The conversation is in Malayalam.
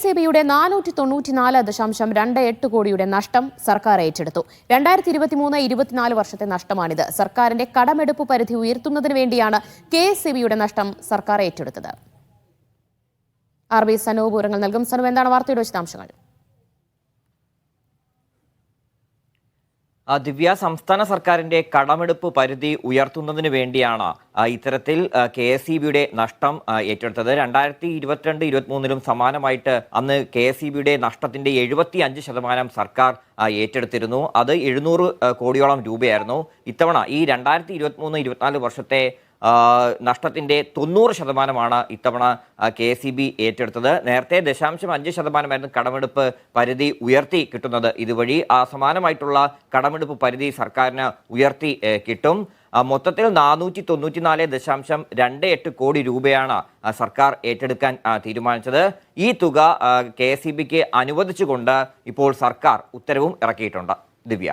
എസ് എ ബിയുടെ നാനൂറ്റി തൊണ്ണൂറ്റിനാല് ദശാംശം രണ്ട് എട്ട് കോടിയുടെ നഷ്ടം സർക്കാർ ഏറ്റെടുത്തു. രണ്ടായിരത്തി ഇരുപത്തിമൂന്ന് ഇരുപത്തിനാല് വർഷത്തെ നഷ്ടമാണിത്. സർക്കാരിന്റെ കടമെടുപ്പ് പരിധി ഉയർത്തുന്നതിന് വേണ്ടിയാണ് കെ എസ് എ ബിയുടെ നഷ്ടം സർക്കാർ ഏറ്റെടുത്തത്. ആർ ബി സനു വിവരങ്ങൾ നൽകും. സനു എന്താണ് വാർത്തയുടെ വിശദാംശങ്ങൾ? ദിവ്യ സംസ്ഥാന സർക്കാരിന്റെ കടമെടുപ്പ് പരിധി ഉയർത്തുന്നതിന് വേണ്ടിയാണ് ഇത്തരത്തിൽ കെ എസ് ഇ ബിയുടെ നഷ്ടം ഏറ്റെടുത്തത്. രണ്ടായിരത്തി ഇരുപത്തിരണ്ട് ഇരുപത്തിമൂന്നിലും സമാനമായിട്ട് അന്ന് കെ എസ് ഇ ബിയുടെ നഷ്ടത്തിന്റെ എഴുപത്തി അഞ്ച് ശതമാനം സർക്കാർ ഏറ്റെടുത്തിരുന്നു. അത് എഴുന്നൂറ് കോടിയോളം രൂപയായിരുന്നു. ഇത്തവണ ഈ രണ്ടായിരത്തി ഇരുപത്തിമൂന്ന് ഇരുപത്തിനാല് വർഷത്തെ ആ, നഷ്ടത്തിന്റെ തൊണ്ണൂറ് ശതമാനമാണ് ഇത്തവണ കെ ഇ ബി ഏറ്റെടുത്തത്. നേരത്തെ ദശാംശം അഞ്ച് ശതമാനമായിരുന്നു കടമെടുപ്പ് പരിധി ഉയർത്തി കിട്ടുന്നത്. ഇതുവഴി ആ സമാനമായിട്ടുള്ള കടമെടുപ്പ് പരിധി സർക്കാരിന് ഉയർത്തി കിട്ടും. മൊത്തത്തിൽ നാനൂറ്റി തൊണ്ണൂറ്റിനാല് ദശാംശം രണ്ട് എട്ട് കോടി രൂപയാണ് സർക്കാർ ഏറ്റെടുക്കാൻ തീരുമാനിച്ചത്. ഈ തുക കെ ഇ ബിക്ക് അനുവദിച്ചുകൊണ്ട് ഇപ്പോൾ സർക്കാർ ഉത്തരവും ഇറക്കിയിട്ടുണ്ട്. ദിവ്യ.